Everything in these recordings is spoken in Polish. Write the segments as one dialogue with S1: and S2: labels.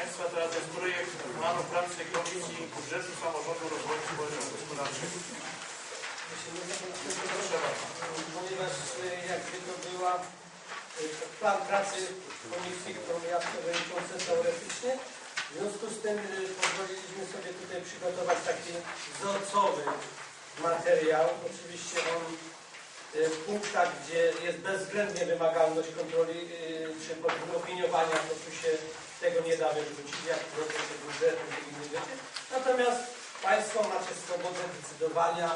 S1: Państwa, teraz jest projekt planu pracy Komisji Budżetu Samorządu Rozwoju Społeczno-Gospodarczego.
S2: Ponieważ e, jakby to była e, plan pracy komisji, którą ja przewodniczący teoretycznie. W związku z tym e, pozwoliliśmy sobie tutaj przygotować taki wzorcowy materiał. Oczywiście on w punktach, gdzie jest bezwzględnie wymagalność kontroli czy opiniowania, to tu się tego nie da wyrzucić, jak zakresie budżetu i innych rzeczy. Natomiast Państwo macie swobodę decydowania,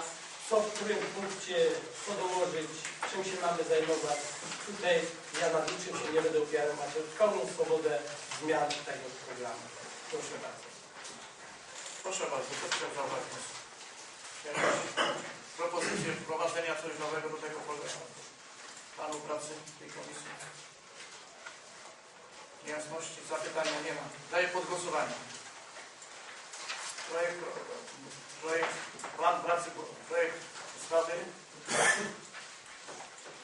S2: co w którym punkcie, co dołożyć, czym się mamy zajmować. Tutaj ja na niczym się nie będę opierał, macie pełną swobodę zmian tego programu. Proszę bardzo.
S1: Proszę bardzo. Jakieś propozycje wprowadzenia coś nowego do tego planu pracy tej komisji? Niejasności, zapytania nie ma. Daję pod głosowanie. Projekt, projekt, plan pracy, projekt ustawy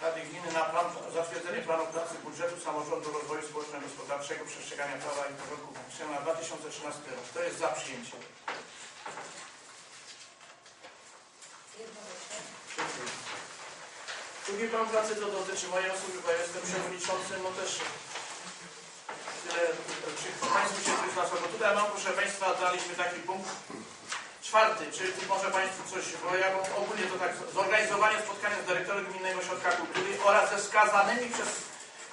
S1: Rady Gminy na plan, zatwierdzenie planu pracy budżetu samorządu rozwoju społeczno-gospodarczego, przestrzegania prawa i porządku publicznego na 2013 rok. Kto jest za przyjęciem? Drugi plan pracy to dotyczy mojej osoby, bo jestem przewodniczącym, no też tyle, czy Państwu się coś nasło, bo tutaj mam, proszę Państwa, daliśmy taki punkt czwarty, czy tu może Państwu coś, bo ja mam ogólnie to tak, zorganizowanie spotkania z dyrektorem Gminnego Ośrodka Kultury oraz ze skazanymi przez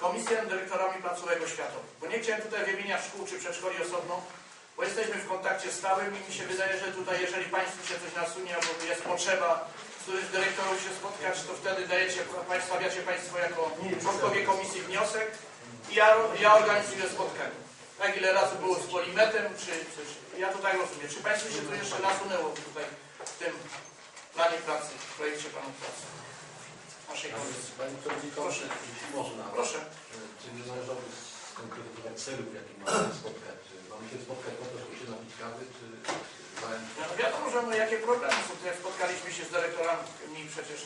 S1: Komisję dyrektorami placówek oświatowych. Bo nie chciałem tutaj wymieniać szkół czy przedszkoli osobno, bo jesteśmy w kontakcie stałym i mi się wydaje, że tutaj jeżeli Państwu się coś nasunie, albo jest potrzeba z którymś z dyrektorów się spotkać, to wtedy dajecie, stawiacie Państwo jako członkowie komisji wniosek i ja, ja organizuję spotkanie. Tak ile razy było z Polimetem, czy, ja to tak rozumiem. Czy Państwu się to jeszcze nasunęło tutaj w tym planie pracy, w projekcie planu pracy naszej komisji?
S3: Panie Przewodniczący, jeśli można,
S1: Proszę.
S3: czy nie należałoby skonkretyzować celów, jakie mamy spotkać? Czy mamy się spotkać po to, żeby się napić kawy, czy zająć.
S1: No wiadomo, że no, jakie problemy są. Tutaj spotkaliśmy się z dyrektorami przecież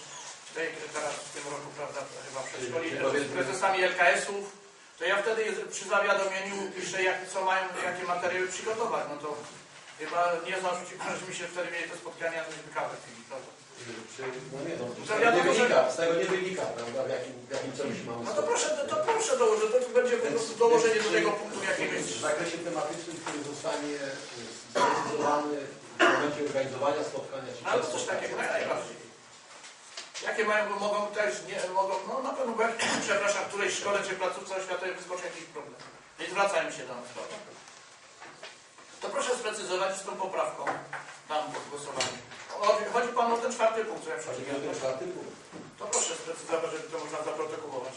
S1: tutaj teraz w tym roku, prawda, chyba przedszkoli, z prezesami LKS-ów. To ja wtedy przy zawiadomieniu piszę, jak, co mają, jakie materiały przygotować. No to chyba nie zarzuci, żeśmy się wtedy mieli te spotkania, to żeby kawę
S3: no nie, no, z
S1: To
S3: tego nie
S1: że-
S3: wynika, z tego nie wynika, prawda, w jakim, w jakim celu się mamy
S1: No to proszę, to, to proszę dołożyć, to tu będzie po prostu dołożenie do tego punktu jakiegoś.
S3: W zakresie tematycznym, który zostanie e, sprecyzowany w momencie organizowania spotkania, czy
S1: Ale
S3: przed
S1: coś takiego, najbardziej. Jakie mają, bo mogą też, nie, mogą, no na pewno, bo jak, przepraszam, w którejś szkole czy placówce oświatowej wyskoczy jakiś problem. Nie zwracają się do nas? To proszę sprecyzować z tą poprawką, pod głosowanie. Chodzi, Panu o ten czwarty punkt, co ja przeczytałem. To proszę sprecyzować, żeby to można zaprotokołować.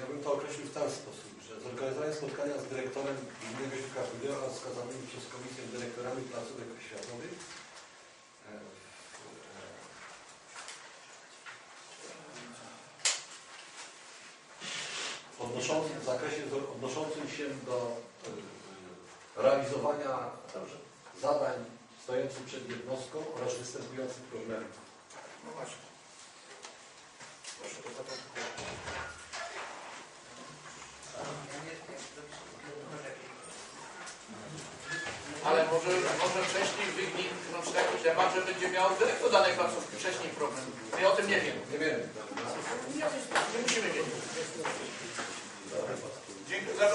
S3: Ja bym to określił w ten sposób, że zorganizowanie spotkania z dyrektorem Gminnego Kultury oraz wskazanymi przez Komisję dyrektorami placówek oświatowych e, odnoszącym, w zakresie odnoszącym się do e, realizowania zadań stojących przed jednostką oraz występujących problemów.
S1: No właśnie. Proszę to zaprotokołować. Ale może, może wcześniej wyniknąć taki temat, że będzie miał dyrektor danej placówki wcześniej problem. My o tym nie wiemy.
S3: Nie wiemy, prawda?
S1: Nie musimy wiedzieć. Dziękuję za.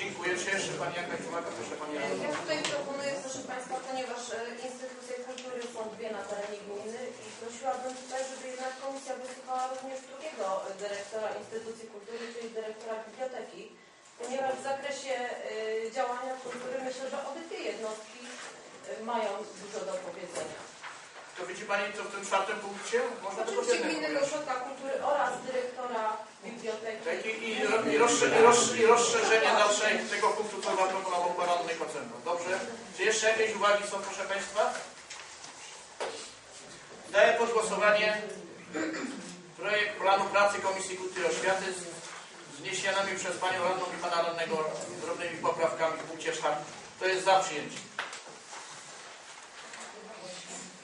S1: Dziękuję. Czy jeszcze Pani jakaś uwaga? Proszę Pani.
S4: Ja tutaj proponuję, proszę Państwa, ponieważ e, instytucje kultury są dwie na terenie gminy i prosiłabym tutaj, żeby jednak komisja wysłuchała również drugiego dyrektora instytucji kultury, czyli dyrektora biblioteki, zakresie e, działania kultury myślę, że obydwie jednostki e, mają dużo do powiedzenia.
S1: To widzi Pani to w tym czwartym punkcie? Można
S4: Oczywiście Gminnego. Ośrodka Kultury oraz dyrektora biblioteki.
S1: Tak, i, i, i, i, roz, I rozszerzenie dalszej tego punktu, co zaproponował poranny Kocenko. Dobrze? Czy jeszcze jakieś uwagi są, proszę Państwa? Daję pod głosowanie Projekt planu pracy Komisji Kultury i Oświaty przez Panią Radną i Pana Radnego drobnymi poprawkami w punkcie. Kto jest za przyjęciem?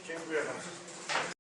S1: Dziękuję bardzo.